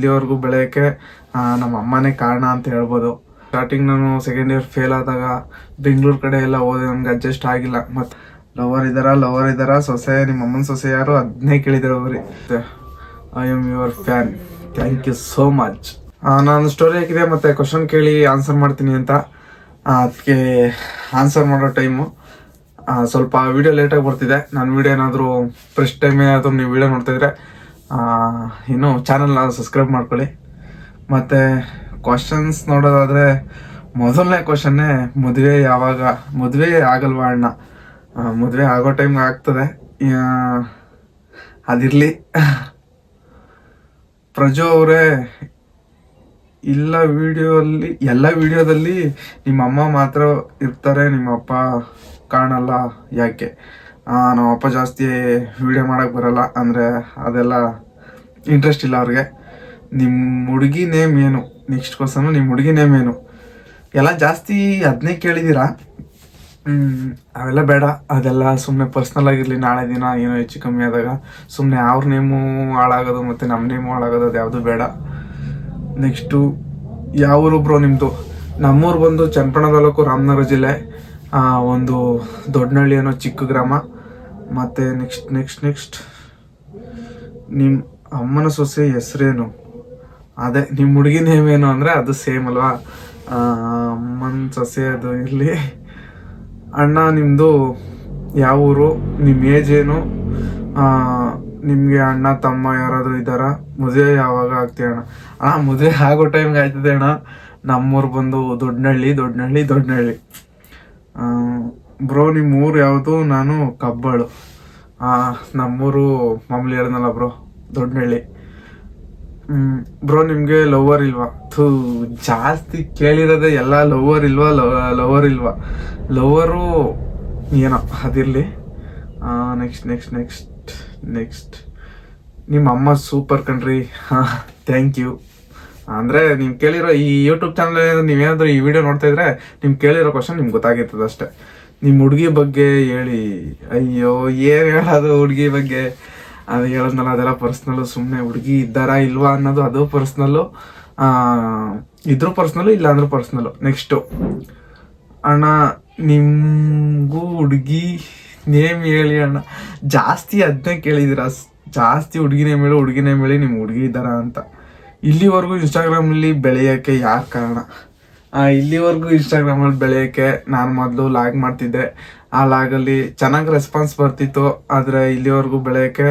ಇಲ್ಲಿವರೆಗೂ ಬೆಳೆಯೋಕ್ಕೆ ನಮ್ಮ ಅಮ್ಮನೇ ಕಾರಣ ಅಂತ ಹೇಳ್ಬೋದು. ಸ್ಟಾರ್ಟಿಂಗ್ ನಾನು ಸೆಕೆಂಡ್ ಇಯರ್ ಫೇಲ್ ಆದಾಗ ಬೆಂಗಳೂರು ಕಡೆ ಎಲ್ಲ ಹೋದೆ ನಮ್ಗೆ ಅಡ್ಜಸ್ಟ್ ಆಗಿಲ್ಲ. ಮತ್ತು ಲವರ್ ಇದ್ದಾರ ಲವರ್ ಇದ್ದಾರ ಸೊಸೆ, ನಿಮ್ಮ ಅಮ್ಮನ ಸೊಸೆ ಯಾರು ಅದನ್ನೇ ಕೇಳಿದ್ರು ಅವ್ರಿ. I am your fan thank you so much ನಾನು ಸ್ಟೋರಿ ಹಾಕಿದೆ, ಮತ್ತು ಕ್ವಶನ್ ಕೇಳಿ ಆನ್ಸರ್ ಮಾಡ್ತೀನಿ ಅಂತ. ಅದಕ್ಕೆ ಆನ್ಸರ್ ಮಾಡೋ ಟೈಮು ಸ್ವಲ್ಪ ವೀಡಿಯೋ ಲೇಟಾಗಿ ಬರ್ತಿದೆ. ನನ್ನ ವೀಡಿಯೋ ಏನಾದರೂ ಫಸ್ಟ್ ಟೈಮ್ ಏನಾದರೂ ನೀವು ವೀಡಿಯೋ ನೋಡ್ತಿದ್ರೆ ಇನ್ನು ಚಾನಲ್ನ ಸಬ್ಸ್ಕ್ರೈಬ್ ಮಾಡ್ಕೊಳ್ಳಿ. ಮತ್ತು ಕ್ವಶನ್ಸ್ ನೋಡೋದಾದರೆ ಮೊದಲನೇ ಕ್ವಶನ್ನೇ ಮದುವೆ ಯಾವಾಗ, ಮದುವೆ ಆಗಲ್ವಾ ಅಣ್ಣ? ಮದುವೆ ಆಗೋ ಟೈಮ್ ಆಗ್ತದೆ. ಅದಿರಲಿ. ಪ್ರಜು ಅವರೇ, ಇಲ್ಲ ವಿಡಿಯೋಲ್ಲಿ, ಎಲ್ಲ ವಿಡಿಯೋದಲ್ಲಿ ನಿಮ್ಮ ಅಮ್ಮ ಮಾತ್ರ ಇರ್ತಾರೆ ನಿಮ್ಮ ಅಪ್ಪ ಕಾಣಲ್ಲ ಯಾಕೆ? ಆ, ನಮ್ಮ ಅಪ್ಪ ಜಾಸ್ತಿ ವಿಡಿಯೋ ಮಾಡೋಕ್ಕೆ ಬರಲ್ಲ ಅಂದರೆ ಅದೆಲ್ಲ ಇಂಟ್ರೆಸ್ಟ್ ಇಲ್ಲ ಅವ್ರಿಗೆ. ನಿಮ್ಮ ಹುಡುಗಿ ನೇಮ್ ಏನು? ನೆಕ್ಸ್ಟ್ ಕ್ವಶನು ನಿಮ್ಮ ಹುಡುಗಿ ನೇಮ್ ಏನು? ಎಲ್ಲ ಜಾಸ್ತಿ ಅದನ್ನೇ ಕೇಳಿದ್ದೀರಾ ಅವೆಲ್ಲ ಬೇಡ. ಅದೆಲ್ಲ ಸುಮ್ಮನೆ ಪರ್ಸ್ನಲ್ ಆಗಿರಲಿ ನಾಳೆ ದಿನ ಏನೋ ಹೆಚ್ಚು ಕಮ್ಮಿ ಆದಾಗ. ಸುಮ್ಮನೆ ಅವ್ರ ನೇಮು ಹಾಳಾಗೋದು ಮತ್ತು ನಮ್ಮ ನೇಮು ಹಾಳಾಗೋದು ಅದು ಯಾವುದು ಬೇಡ. ನೆಕ್ಸ್ಟು ಯಾವ ಊರು ಬ್ರೋ ನಿಮ್ಮದು ನಮ್ಮೂರು ಬಂದು ಚನ್ನಪಣ್ಣ ತಾಲೂಕು ರಾಮನಗರ ಜಿಲ್ಲೆ. ಒಂದು ದೊಡ್ಡನಹಳ್ಳಿ ಅನ್ನೋ ಚಿಕ್ಕ ಗ್ರಾಮ. ಮತ್ತು ನೆಕ್ಸ್ಟ್ ನೆಕ್ಸ್ಟ್ ನೆಕ್ಸ್ಟ್ ನಿಮ್ಮ ಅಮ್ಮನ ಸೊಸೆ ಹೆಸ್ರೇನು? ಅದೇ ನಿಮ್ಮ ಹುಡುಗಿ ನೇಮ್ ಏನು ಅಂದರೆ ಅದು ಸೇಮ್ ಅಲ್ವಾ? ಅಮ್ಮನ ಸೊಸೆ ಅದು ಇರಲಿ. ಅಣ್ಣ ನಿಮ್ಮದು ಯಾವ ಊರು? ನಿಮ್ಮ ಏಜ್ ಏನು? ನಿಮಗೆ ಅಣ್ಣ, ತಮ್ಮ ಯಾರಾದರೂ ಇದ್ದಾರಾ? ಮದುವೆ ಯಾವಾಗ ಆಗ್ತೀಯ ಅಣ್ಣ? ಅಣ್ಣ ಮದುವೆ ಆಗೋ ಟೈಮ್ಗೆ ಆಯ್ತದೆ ಅಣ್ಣ. ನಮ್ಮೂರು ಬಂದು ದೊಡ್ಡನಹಳ್ಳಿ ದೊಡ್ಡನಹಳ್ಳಿ ದೊಡ್ಡನಹಳ್ಳಿ ಬ್ರೋ ನಿಮ್ಮ ಊರು ಯಾವುದು ನಾನು ಕಬ್ಬಾಳು. ನಮ್ಮೂರು ಮಾಮೂಲಿ ಹೇಳ್ದಲ್ಲ ಬ್ರೋ ದೊಡ್ಡನಹಳ್ಳಿ ಬ್ರೋ, ನಿಮಗೆ ಲವರ್ ಇಲ್ವಾ? ಥೂ, ಜಾಸ್ತಿ ಕೇಳಿರೋದೆ ಎಲ್ಲ ಲವರ್ ಇಲ್ವಾ? ಲವರ್ ಇಲ್ವಾ? ಲವರು ಏನೋ, ಅದಿರಲಿ. ನೆಕ್ಸ್ಟ್ ನೆಕ್ಸ್ಟ್ ನೆಕ್ಸ್ಟ್ ನೆಕ್ಸ್ಟ್ ನಿಮ್ಮ ಅಮ್ಮ ಸೂಪರ್ ಕಣ್ರಿ. ಥ್ಯಾಂಕ್ ಯು ಅಂದರೆ ನೀವು ಕೇಳಿರೋ ಈ ಯೂಟ್ಯೂಬ್ ಚಾನಲ್ ನೀವೇನಾದ್ರೂ ಈ ವಿಡಿಯೋ ನೋಡ್ತಾ ಇದ್ರೆ ನಿಮ್ ಕೇಳಿರೋ ಕ್ವಶನ್ ನಿಮ್ಗೆ ಗೊತ್ತಾಗಿರ್ತದೆ ಅಷ್ಟೇ. ನಿಮ್ಮ ಹುಡುಗಿ ಬಗ್ಗೆ ಹೇಳಿ. ಅಯ್ಯೋ, ಏನು ಹೇಳೋದು ಹುಡುಗಿ ಬಗ್ಗೆ? ಅದು ಹೇಳೋದ್ನಲ್ಲ, ಅದೆಲ್ಲ ಪರ್ಸ್ನಲ್ಲು ಸುಮ್ಮನೆ ಹುಡುಗಿ ಇದ್ದಾರಾ ಇಲ್ವಾ ಅನ್ನೋದು ಅದು ಪರ್ಸ್ನಲ್ಲು ಇದ್ರು ಪರ್ಸ್ನಲ್ಲು ಇಲ್ಲ ಅಂದ್ರೂ ಪರ್ಸ್ನಲ್ಲು ನೆಕ್ಸ್ಟು ಅಣ್ಣ, ನಿಮಗೂ ಹುಡುಗಿ ನೇಮ್ ಹೇಳಿ ಅಣ್ಣ. ಜಾಸ್ತಿ ಅದನ್ನೇ ಕೇಳಿದಿರ. ಜಾಸ್ತಿ ಹುಡುಗಿನೇ ನೇಮ್ ಹೇಳಿ ಮೇಳಿ ನೇಮ್ ಹುಡುಗಿ ಇದ್ದಾರಾ ಅಂತ. ಇಲ್ಲಿವರೆಗೂ ಇನ್ಸ್ಟಾಗ್ರಾಮಲ್ಲಿ ಬೆಳೆಯೋಕ್ಕೆ ಯಾರು ಕಾರಣ? ಇಲ್ಲಿವರೆಗೂ ಇನ್ಸ್ಟಾಗ್ರಾಮಲ್ಲಿ ಬೆಳೆಯೋಕ್ಕೆ ನಾನು ಮೊದಲು ಲಾಗ್ ಮಾಡ್ತಿದ್ದೆ. ಆ ಲಾಗಲ್ಲಿ ಚೆನ್ನಾಗಿ ರೆಸ್ಪಾನ್ಸ್ ಬರ್ತಿತ್ತು. ಆದರೆ ಇಲ್ಲಿವರೆಗೂ ಬೆಳೆಯೋಕ್ಕೆ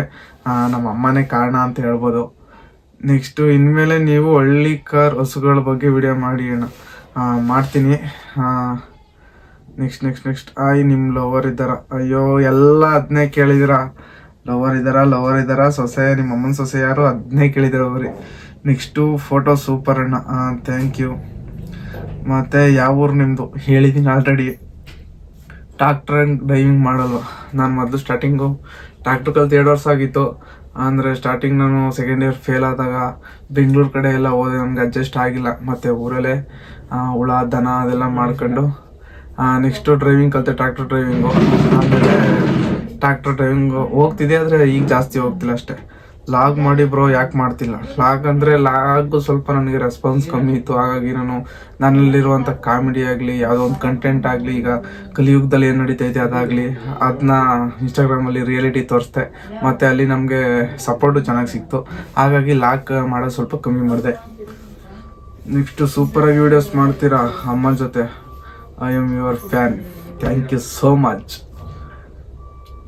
ನಮ್ಮ ಅಮ್ಮನೇ ಕಾರಣ ಅಂತ ಹೇಳ್ಬೋದು. ನೆಕ್ಸ್ಟು ಇನ್ಮೇಲೆ ನೀವು ಹಳ್ಳಿ ಕಾರ್ ಹಸುಗಳ ಬಗ್ಗೆ ವಿಡಿಯೋ ಮಾಡಿ ಅಣ್ಣ. ಮಾಡ್ತೀನಿ. ನೆಕ್ಸ್ಟ್ ನೆಕ್ಸ್ಟ್ ನೆಕ್ಸ್ಟ್ ಆಯ್ ನಿಮ್ಮ ಲವರ್ ಇದ್ದಾರ? ಅಯ್ಯೋ, ಎಲ್ಲ ಅದನ್ನೇ ಕೇಳಿದಿರ? ಲವರ್ ಇದ್ದಾರ? ಲವರ್ ಇದ್ದಾರ? ಸೊಸೆ ನಿಮ್ಮ ಅಮ್ಮನ ಸೊಸೆ ಯಾರು? ಅದನ್ನೇ ಕೇಳಿದಿರ ಅವ್ರಿ ನೆಕ್ಸ್ಟು ಫೋಟೋ ಸೂಪರ್ ಅಣ್ಣ. ಥ್ಯಾಂಕ್ ಯು ಮತ್ತು ಯಾವ ಊರು ನಿಮ್ಮದು ಹೇಳಿದ್ದೀನಿ ಆಲ್ರೆಡಿ ಟ್ರಾಕ್ಟರ್ ಡ್ರೈವಿಂಗ್ ಮಾಡಲ್ವ ನಾನು ಮೊದಲು ಸ್ಟಾರ್ಟಿಂಗು ಟ್ರಾಕ್ಟರ್ ಕಲ್ತು ಎರಡು ವರ್ಷ ಆಗಿತ್ತು. ಅಂದರೆ ಸ್ಟಾರ್ಟಿಂಗ್ ನಾನು ಸೆಕೆಂಡ್ ಇಯರ್ ಫೇಲ್ ಆದಾಗ ಬೆಂಗಳೂರು ಕಡೆ ಎಲ್ಲ ಹೋದೆ, ನನಗೆ ಅಡ್ಜಸ್ಟ್ ಆಗಿಲ್ಲ. ಮತ್ತು ಊರಲ್ಲೇ ಹುಳ, ದನ ಅದೆಲ್ಲ ಮಾಡ್ಕೊಂಡು ನೆಕ್ಸ್ಟು ಡ್ರೈವಿಂಗ್ ಕಲಿತೆ ಟ್ರಾಕ್ಟರ್ ಡ್ರೈವಿಂಗು ಆಮೇಲೆ ಟ್ರಾಕ್ಟರ್ ಡ್ರೈವಿಂಗು ಹೋಗ್ತಿದೆ ಆದರೆ ಈಗ ಜಾಸ್ತಿ ಹೋಗ್ತಿಲ್ಲ ಅಷ್ಟೇ. ಲಾಗ್ ಮಾಡಿ ಬ್ರೋ, ಯಾಕೆ ಮಾಡ್ತಿಲ್ಲ? ಲಾಗ್ ಅಂದರೆ ಲಾಗ್ ಸ್ವಲ್ಪ ನನಗೆ ರೆಸ್ಪಾನ್ಸ್ ಕಮ್ಮಿ ಇತ್ತು. ಹಾಗಾಗಿ ನಾನು ನನ್ನಲ್ಲಿರುವಂಥ ಕಾಮಿಡಿ ಆಗಲಿ, ಯಾವುದೋ ಒಂದು ಕಂಟೆಂಟ್ ಆಗಲಿ, ಈಗ ಕಲಿಯುಗದಲ್ಲಿ ಏನು ನಡೀತೈತೆ ಅದಾಗಲಿ ಅದನ್ನ ಇನ್ಸ್ಟಾಗ್ರಾಮಲ್ಲಿ ರಿಯಾಲಿಟಿ ತೋರಿಸ್ದೆ. ಮತ್ತು ಅಲ್ಲಿ ನಮಗೆ ಸಪೋರ್ಟು ಚೆನ್ನಾಗಿ ಸಿಕ್ತು. ಹಾಗಾಗಿ ಲಾಗ್ ಮಾಡೋದು ಸ್ವಲ್ಪ ಕಮ್ಮಿ ಮಾಡಿದೆ. ನೆಕ್ಸ್ಟು ಸೂಪರಾಗಿ ವೀಡಿಯೋಸ್ ಮಾಡ್ತೀರಾ? ಅಮ್ಮನ ಜೊತೆ. I am your fan thank you so much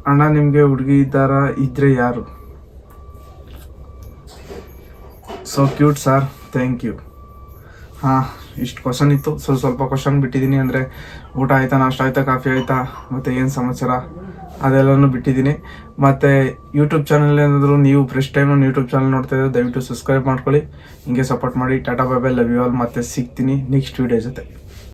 ಅಣ್ಣ, ನಿಮಗೆ ಹುಡುಗಿ ಇದ್ದಾರಾ? ಇದ್ರೆ ಯಾರು? So cute sir thank you ಹಾಂ, ಇಷ್ಟು ಕ್ವಶನ್ ಇತ್ತು. ಸೊ ಸ್ವಲ್ಪ ಕ್ವಶನ್ ಬಿಟ್ಟಿದ್ದೀನಿ ಅಂದರೆ ಊಟ ಆಯಿತಾ, ನಾಷ್ಟ ಆಯ್ತಾ, ಕಾಫಿ ಆಯಿತಾ, ಮತ್ತು ಏನು ಸಮಾಚಾರ? ಅದೆಲ್ಲನೂ ಬಿಟ್ಟಿದ್ದೀನಿ ಮತ್ತು ಯೂಟ್ಯೂಬ್ ಚಾನಲ್ ಏನಾದರೂ ನೀವು ಫಸ್ಟ್ ಟೈಮ್ ನಾನು ಯೂಟ್ಯೂಬ್ ಚಾನಲ್ ನೋಡ್ತಾ ಇದ್ದರೆ ದಯವಿಟ್ಟು ಸಬ್ಸ್ಕ್ರೈಬ್ ಮಾಡ್ಕೊಳ್ಳಿ. ಹಿಂಗೆ ಸಪೋರ್ಟ್ ಮಾಡಿ. Tata bye love you all ಮತ್ತೆ ಸಿಗ್ತೀನಿ ನೆಕ್ಸ್ಟ್ ವೀಡಿಯೋ ಜೊತೆ.